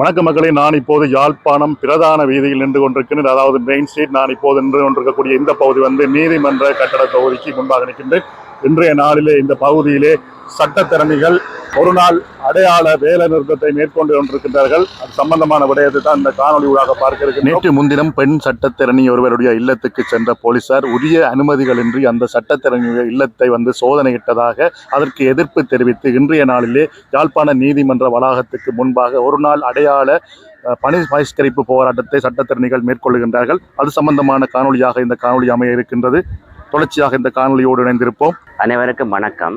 வணக்க மக்களே நான் இப்போது யாழ்ப்பாணம் பிரதான வீதியில் நின்று கொண்டிருக்கின்றேன். அதாவது மெயின் ஸ்ட்ரீட் நான் இப்போது நின்று கொண்டிருக்கக்கூடிய இந்த பகுதி வந்து நீதிமன்ற கட்டட தொகுதிக்கு முன்பாக நிற்கின்றேன். இன்றைய நாளிலே இந்த பகுதியிலே சட்டத்திறனிகள் ஒரு நாள் அடையாள வேலை நிறுத்தத்தை மேற்கொண்டு கொண்டிருக்கின்றார்கள். அது சம்பந்தமான விடயத்தை தான் இந்த காணொலி ஊடாக பார்க்க இருக்கு நேற்று முன்தினம் பெண் சட்டத்திறனி ஒருவருடைய இல்லத்துக்கு சென்ற போலீசார் உரிய அனுமதிகளின்றி அந்த சட்டத்திறனியுடைய இல்லத்தை வந்து சோதனையிட்டதாக அதற்கு எதிர்ப்பு தெரிவித்து இன்றைய நாளிலே யாழ்ப்பாண நீதிமன்ற வளாகத்துக்கு முன்பாக ஒரு நாள் அடையாள பணி பகிஷ்கரிப்பு போராட்டத்தை சட்டத்திறனிகள் மேற்கொள்கின்றார்கள் அது சம்பந்தமான காணொலியாக இந்த காணொலி அமைய இருக்கின்றது. தொடர்ச்சியாக இந்த காணொலியோடு இணைந்திருப்போம். அனைவருக்கும் வணக்கம்.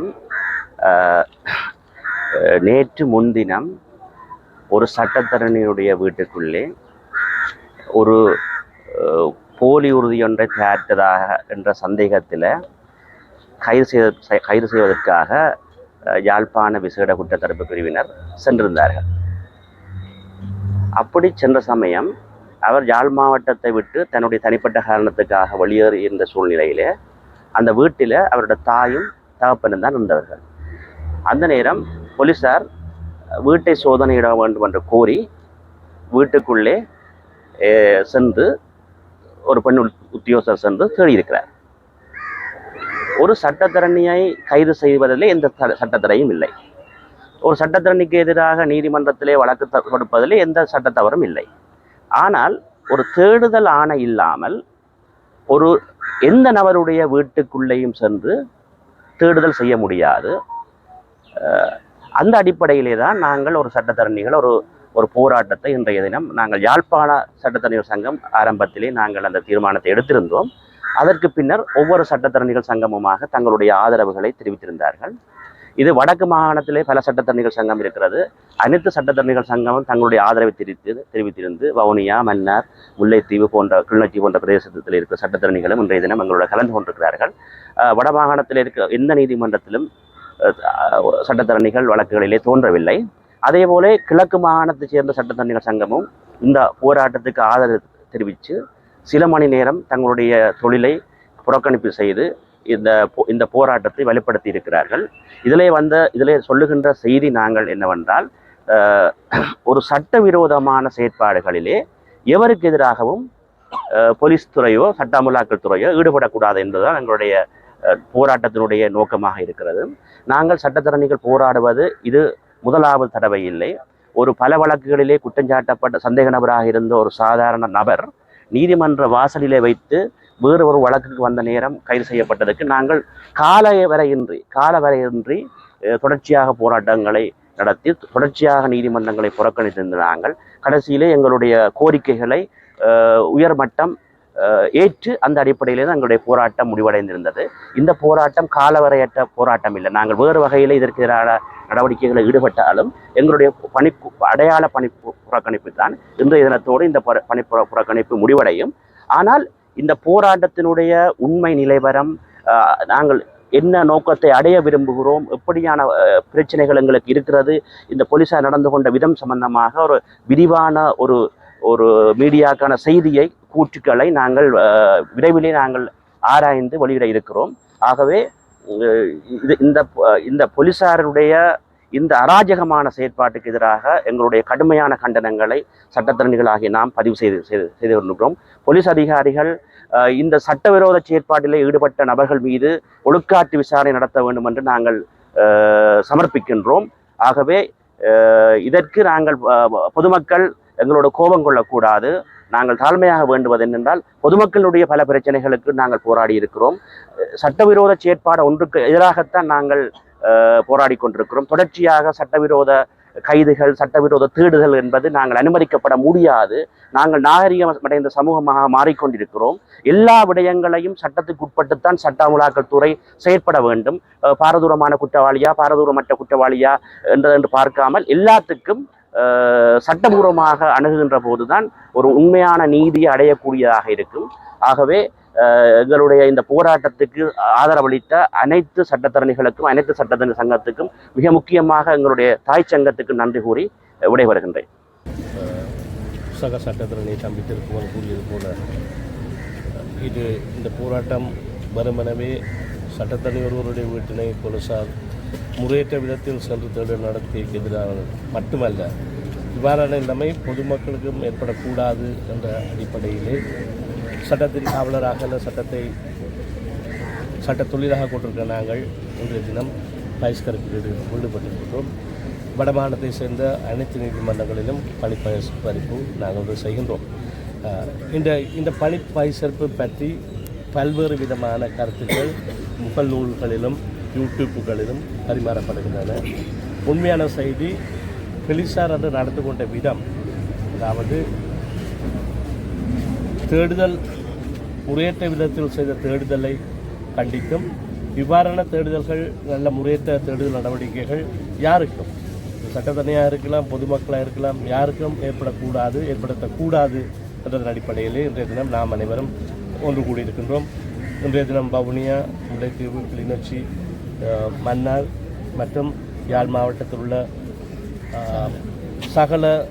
நேற்று முன்தினம் ஒரு சட்டத்தரணியுடைய வீட்டுக்குள்ளே ஒரு போலி உறுதியொன்றை தயாரித்ததாக என்ற சந்தேகத்தில் கைது செய்த கைது செய்வதற்காக யாழ்ப்பாண விசேட குற்றத்தடுப்பு பிரிவினர் சென்றிருந்தார்கள். அப்படி சென்ற சமயம் அவர் யாழ் மாவட்டத்தை விட்டு தன்னுடைய தனிப்பட்ட காரணத்துக்காக வெளியேறி இருந்த சூழ்நிலையிலே அந்த வீட்டில் அவரோட தாயும் தகப்பனும் தான் இருந்தவர்கள். அந்த நேரம் போலீசார் வீட்டை சோதனையிட வேண்டும் என்று கோரி வீட்டுக்குள்ளே சென்று ஒரு பெண் உத்தியோகர் சென்று தேடியிருக்கிறார். ஒரு சட்டத்தரணியை கைது செய்வதில் எந்த த- சட்டத்தடையும் இல்லை. ஒரு சட்டத்தரணிக்கு எதிராக நீதிமன்றத்திலே வழக்கு த- கொடுப்பதில் எந்த சட்டத்தவறும் இல்லை. ஆனால் ஒரு தேடுதல் ஆணை இல்லாமல் ஒரு எந்த நபருடைய வீட்டுக்குள்ளேயும் சென்று தேடுதல் செய்ய முடியாது. அந்த அடிப்படையிலே தான் நாங்கள் ஒரு சட்டத்தரணிகள் ஒரு ஒரு போராட்டத்தை இன்றைய தினம் நாங்கள் யாழ்ப்பாண சட்டத்தரணிகள் சங்கம் ஆரம்பத்திலே நாங்கள் அந்த தீர்மானத்தை எடுத்திருந்தோம். அதற்கு பின்னர் ஒவ்வொரு சட்டத்தரணிகள் சங்கமுமாக தங்களுடைய ஆதரவுகளை தெரிவித்திருந்தார்கள். இது வடக்கு மாகாணத்திலே பல சட்டத்தரணிகள் சங்கம் இருக்கிறது. அனைத்து சட்டத்தரணிகள் சங்கமும் தங்களுடைய ஆதரவை தெரிவித்து தெரிவித்திருந்து வவுனியா மன்னார் முல்லைத்தீவு போன்ற கிளிநொச்சி போன்ற பிரதேசத்தில் இருக்கிற சட்டத்தரணிகளும் இன்றைய தினம் எங்களோட கலந்து கொண்டிருக்கிறார்கள். வட மாகாணத்தில் இருக்கிற எந்த நீதிமன்றத்திலும் சட்டத்தரணிகள் வழக்குகளிலே தோன்றவில்லை. அதே போல கிழக்கு மாகாணத்தைச் சேர்ந்த சட்டத்தரணிகள் சங்கமும் இந்த போராட்டத்துக்கு ஆதரவு தெரிவித்து சில மணி நேரம் தங்களுடைய தொழிலை புறக்கணிப்பு செய்து இந்த போ- இந்த போராட்டத்தை வெளிப்படுத்தி இருக்கிறார்கள். இதிலே வந்த இதிலே சொல்லுகின்ற செய்தி நாங்கள் என்னவென்றால் ஒரு சட்டவிரோதமான செயற்பாடுகளிலே எவருக்கு எதிராகவும் போலீஸ் துறையோ சட்ட அமலாக்கல் துறையோ ஈடுபடக்கூடாது என்பதுதான் எங்களுடைய போராட்டத்தினுடைய நோக்கமாக இருக்கிறது. நாங்கள் சட்டத்திறனிகள் போராடுவது இது முதலாவது தடவை இல்லை. ஒரு பல வழக்குகளிலே குற்றஞ்சாட்டப்பட்ட சந்தேக நபராக இருந்த ஒரு சாதாரண நபர் நீதிமன்ற வாசலிலே வைத்து வேறு ஒரு வழக்குக்கு வந்த நேரம் கைது செய்யப்பட்டதற்கு நாங்கள் கால வரையின்றி கால வரையின்றி தொடர்ச்சியாக போராட்டங்களை நடத்தி தொடர்ச்சியாக நீதிமன்றங்களை புறக்கணித்திருந்த நாங்கள் கடைசியிலே எங்களுடைய கோரிக்கைகளை உயர்மட்டம் ஏற்று அந்த அடிப்படையிலே தான் எங்களுடைய போராட்டம் முடிவடைந்திருந்தது. இந்த போராட்டம் காலவரையற்ற போராட்டம் இல்லை. நாங்கள் வேறு வகையில் இதற்கு எதிரான நடவடிக்கைகளை ஈடுபட்டாலும் எங்களுடைய பணி அடையாள பணி புறக்கணிப்பு தான் இன்றைய தினத்தோடு இந்த புற- பணி புற- புறக்கணிப்பு முடிவடையும். ஆனால் இந்த போராட்டத்தினுடைய உண்மை நிலைவரம் நாங்கள் என்ன நோக்கத்தை அடைய விரும்புகிறோம் எப்படியான பிரச்சனைகள் எங்களுக்கு இருக்கிறது இந்த போலீசார் நடந்து கொண்ட விதம் சம்பந்தமாக ஒரு விரிவான ஒரு ஒரு மீடியாக்கான செய்தியை கூற்றுக்களை நாங்கள் விரைவிலே நாங்கள் ஆராய்ந்து வெளியிட இருக்கிறோம். ஆகவே இது இந்த இந்த போலீசாருடைய இந்த அராஜகமான செயற்பாட்டுக்கு எதிராக எங்களுடைய கடுமையான கண்டனங்களை சட்டத்தரணிகளாகிய நாம் பதிவு செய்து செய்து செய்து வருகிறோம் போலீஸ் அதிகாரிகள் இந்த சட்டவிரோத செயற்பாட்டிலே ஈடுபட்ட நபர்கள் மீது ஒழுக்காட்டு விசாரணை நடத்த வேண்டும் என்று நாங்கள் சமர்ப்பிக்கின்றோம். ஆகவே இதற்கு நாங்கள் பொதுமக்கள் எங்களோட கோபம் கொள்ளக்கூடாது. நாங்கள் தாழ்மையாக வேண்டுவது என்னென்றால் பொதுமக்களுடைய பல பிரச்சனைகளுக்கு நாங்கள் போராடி இருக்கிறோம் சட்டவிரோத செயற்பாடு ஒன்றுக்கு எதிராகத்தான் நாங்கள் போராடி கொண்டிருக்கிறோம். தொடர்ச்சியாக சட்டவிரோத கைதுகள் சட்டவிரோத தேடுதல் என்பது நாங்கள் அனுமதிக்கப்பட முடியாது. நாங்கள் நாகரிகம் அடைந்த சமூகமாக மாறிக்கொண்டிருக்கிறோம். எல்லா விடயங்களையும் சட்டத்துக்கு உட்பட்டுத்தான் சட்ட அமலாக்கல் துறை செயற்பட வேண்டும். பாரதூரமான குற்றவாளியா பாரதூரமற்ற குற்றவாளியா என்று என்று பார்க்காமல் எல்லாத்துக்கும் சட்டபூர்வமாக அணுகுகின்ற போதுதான் ஒரு உண்மையான நீதியை அடையக்கூடியதாக இருக்கும். ஆகவே எங்களுடைய இந்த போராட்டத்துக்கு ஆதரவளித்த அனைத்து சட்டத்தரணிகளுக்கும் அனைத்து சட்டத்தரணி சங்கத்துக்கும் மிக முக்கியமாக எங்களுடைய தாய் சங்கத்துக்கு நன்றி கூறி விடைபெறுகின்றேன். சக சட்டத்திறனை தம்பி திருக்குமார் கூறியது போல இது இந்த போராட்டம் வெறுமனவே சட்டத்தரணி ஒருவருடைய வீட்டினை போலீசார் முறையற்ற விதத்தில் சென்று தேடல் நடத்தியதற்கு எதிராக மட்டுமல்ல இவ்வாறான நிலைமை பொதுமக்களுக்கும் ஏற்படக்கூடாது என்ற அடிப்படையிலே சட்டத்தின் காவலராக அந்த சட்டத்தை சட்ட தொழிலாக கொண்டிருக்கிற நாங்கள் இன்றைய தினம் பகிஷ்கரிப்பில் ஈடுபட்டிருக்கிறோம் வடமாநிலத்தை சேர்ந்த அனைத்து நீதிமன்றங்களிலும் பணி பரிசரிப்பு நாங்கள் வந்து செய்கின்றோம். இந்த இந்த பணி பரிசரிப்பு பற்றி பல்வேறு விதமான கருத்துக்கள் முகல் நூல்களிலும் யூடியூப்புகளிலும் பரிமாறப்படுகின்றன. உண்மையான செய்தி போலீசார் அது நடந்து கொண்ட விதம். அதாவது தேடுதல் முறையற்ற விதத்தில் செய்த தேடுதலை கண்டிக்கும். இவ்வாறான தேடுதல்கள் நல்ல முறையற்ற தேடுதல் நடவடிக்கைகள் யாருக்கும்? சட்டத்தனியாக இருக்கலாம் பொதுமக்களாக இருக்கலாம் யாருக்கும் ஏற்படக்கூடாது ஏற்படுத்தக்கூடாது என்றதன் அடிப்படையிலே இன்றைய தினம் நாம் அனைவரும் ஒன்று கூடியிருக்கின்றோம். இன்றைய தினம் வவுனியா முல்லைத்தீவு கிளிநொச்சி மன்னார் மற்றும் யாழ் மாவட்டத்தில் உள்ள சகல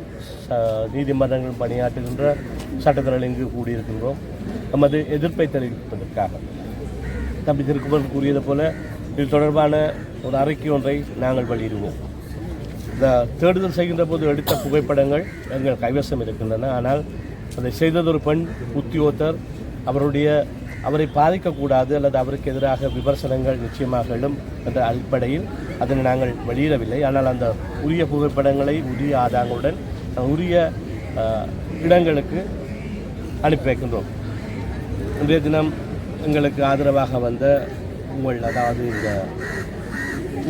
ச- நீதிமன்றங்கள் பணியாற்றுகின்ற சட்டத்தினால் இங்கு கூடியிருக்கின்றோம். நமது எதிர்ப்பை தெரிவிப்பதற்காக. தம்பி திருக்குமரன் கூறியது போல இது தொடர்பான ஒரு அறிக்கை ஒன்றை நாங்கள் வெளியிடுவோம். இந்த தேடுதல் செய்கின்ற போது எடுத்த புகைப்படங்கள் எங்கள் கைவசம் இருக்கின்றன. ஆனால் அதை செய்ததொரு பெண் உத்தியோகத்தர் அவருடைய அவரை பாதிக்கக்கூடாது அல்லது அவருக்கு எதிராக விமர்சனங்கள் நிச்சயமாக எழும் என்ற அடிப்படையில் அதனை நாங்கள் வெளியிடவில்லை. ஆனால் அந்த உரிய புகைப்படங்களை உரிய ஆதாரங்களுடன் உரிய இடங்களுக்கு அனுப்பி வைக்கின்றோம். இன்றைய தினம் எங்களுக்கு ஆதரவாக வந்த உங்கள் அதாவது இந்த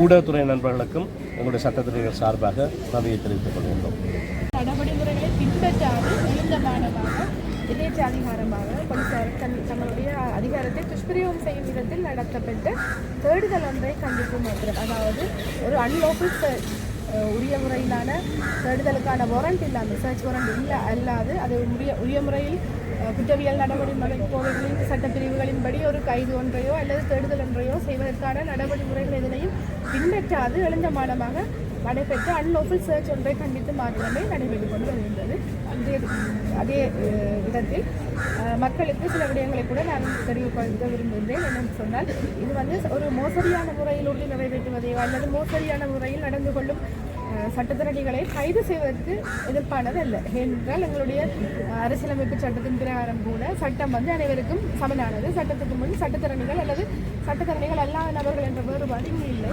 ஊடகத்துறை நண்பர்களுக்கும் எங்களுடைய சட்டத்துறைகள் சார்பாக நன்றியை தெரிவித்துக் கொள்கின்றோம். எதேச்ச அதிகாரமாக போலீசார் தன் தங்களுடைய அதிகாரத்தை துஷ்பிரயோகம் செய்யும் விதத்தில் நடத்தப்பட்ட தேடுதல் ஒன்றை கண்டிப்பு மாத்திரம் அதாவது ஒரு அன்லோஃபுல் சர்ச் உரிய முறையிலான தேடுதலுக்கான வாரண்ட் இல்லாமல் சர்ச் வாரண்ட் இல்லை அல்லாது அது உரிய உரிய முறையில் குற்றவியல் நடவடிக்கை கோவைகளின் சட்டப்பிரிவுகளின்படி ஒரு கைது ஒன்றையோ அல்லது தேடுதல் ஒன்றையோ செய்வதற்கான நடவடிமுறைகள் எதனையும் பின்பற்றாது எழுந்தமானமாக நடைபெற்ற அன்லோஃபுல் சர்ச் ஒன்றை கண்டித்து மாத்திரமே நடைபெற்றுக் கொண்டு வருகின்றது. அதே அதே விதத்தில் மக்களுக்கு சில விடயங்களை கூட நான் தெரிவிக்க விரும்புகின்றேன் என்னென்னு சொன்னால் இது வந்து ஒரு மோசடியான முறையில் உள்ள நிறைவேற்றுவதையோ அல்லது மோசடியான முறையில் நடந்து கொள்ளும் அஹ், கைது செய்வதற்கு எதிர்ப்பானது அல்ல ஏனென்றால் எங்களுடைய அரசியலமைப்பு சட்டத்தின் பிரகாரம் கூட சட்டம் வந்து அனைவருக்கும் சமனானது. சட்டத்துக்கு முன் சட்டத்திறனிகள் அல்லது சட்டத்திறனிகள் அல்லாத நபர்கள் என்ற வேறுபாடு இங்கு இல்லை.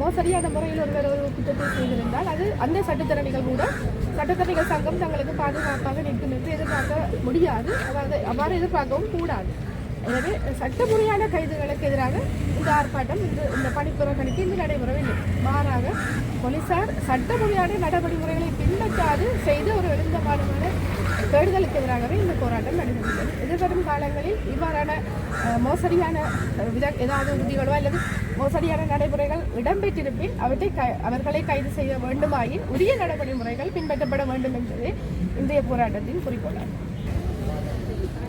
மோசடியான முறையில் ஒருவர் ஒரு குற்றத்தை செய்திருந்தால் அது அந்த சட்டத்திறனிகள் கூட சட்டத்திறனிகள் சங்கம் தங்களுக்கு பாதுகாப்பாக நிற்கும் என்று எதிர்பார்க்க முடியாது. அதாவது அவ்வாறு எதிர்பார்க்கவும் கூடாது. எனவே சட்டமுறையான கைதுகளுக்கு எதிராக இந்த ஆர்ப்பாட்டம் இந்த இந்த பணிப்புறக்கணிப்பு இங்கு நடைபெறவில்லை. மாறாக போலீசார் சட்டமுறையான நடவடிமுறைகளை பின்பற்றாது செய்த ஒரு எழுந்தமானமான தேடுதலுக்கு எதிராகவே இந்த போராட்டம் நடைபெறுகிறது எதிர்வரும் காலங்களில் இவ்வாறான மோசடியான வித ஏதாவது உறுதிகளோ அல்லது மோசடியான நடைமுறைகள் இடம்பெற்றிருப்பின் அவற்றை க அவர்களை கைது செய்ய வேண்டுமாயின் உரிய நடைமுறைகள் பின்பற்றப்பட வேண்டும் என்பதே இன்றைய போராட்டத்தின் குறிக்கோளாகும்.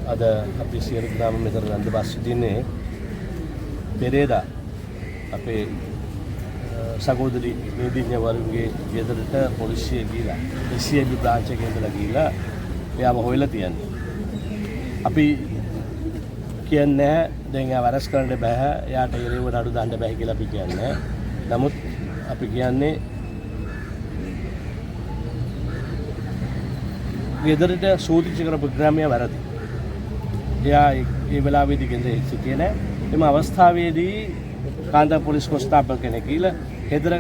අද අපි සියලු දෙනාම මෙතන රැඳවා සිටින්නේ පෙරේදා අපේ අ, සහෝදරි නීතිඥවරුන්ගේ ගෙදරට පොලිසිය ගිහිලා එසිඑබි බ්‍රාන්ච් එකේ ඉඳලා ගිහිලා එයාව හොයලා තියන්නේ. අපි කියන්නේ දැන් එයා වරස් කරන්න බෑ එයාට එරෙහිව නඩු දාන්න බෑ කියලා අපි කියන්නේ. නමුත් අපි කියන්නේ ගෙදරට සූතිච්ච කරපු ග්‍රාමය වැරදි. එයා ඒ- ඒ වෙලාවේදී ගෙදර සිටියේ නැහැ. එම අවස්ථාවේදී කාන්තා පොලිස් කොස්තාපල් කෙනෙක් ගිහලා හෙදර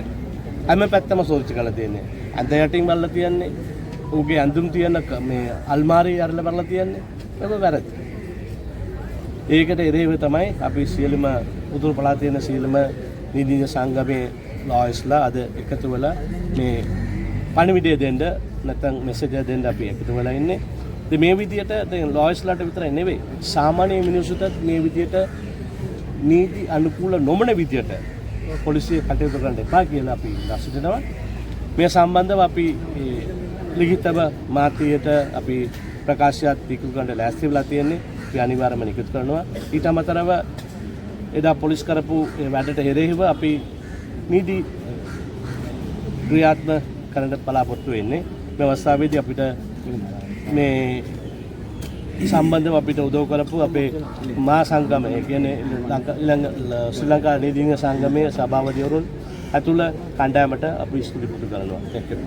හැම පැත්තම සෝදිච්ච කරලා තියෙන්නේ. අන්ත යටින් බලලා තියන්නේ. ඌගේ ඇඳුම් තියෙන ක- මේ අල්මාරිය අරලා බලලා තියන්නේ. ඒක වැරදි. ඒකට එරෙහිව තමයි අපි සියලුම උතුරු පළාතේ තියෙන සියලුම නීතිඥ සංගමේ ලෝයස්ලා අද එකතු වෙලා මේ පණිවිඩය දෙන්න නැත්නම් මෙසේජ් එක දෙන්න අපි එකතු වෙලා ඉන්නේ. ඉතින් මේ විදියට දැන් ලෝයස්ලාට විතරයි නෙවෙයි සාමාන්‍ය මිනිස්සුන්ටත් මේ විදියට නීති අනුකූල නොවන විදියට පොලිසිය කටයුතු කරන්න එපා කියලා අපි ඉල්ලා සිටිනවා. මේ සම්බන්ධව අපි ඒ ලිඛිතව මාධ්‍යයට අපි ප්‍රකාශයක් ඉක්ු කරන්න ලෑස්ති වෙලා තියෙන්නේ. අපි අනිවාර්යයෙන්ම නිකුත් කරනවා. ඊට අමතරව එදා පොලිස් කරපු ඒ වැඩට එරෙහිව අපි නීති ක්‍රියාත්මක කරන්න බලාපොරොත්තු වෙන්නේ. මේ අවස්ථාවේදී අපිට මේ සම්බන්ධව අපිට උදව් කරපු අපේ මා සංගමය ඒ කියන්නේ ලංකා ඊළඟ ල- ශ්‍රී ලංකා නීතිඥ සංගමයේ සභාපතිවරුන් ඇතුළ කණ්ඩායමට අපි ස්තුති පුද කරනවා. Thank you.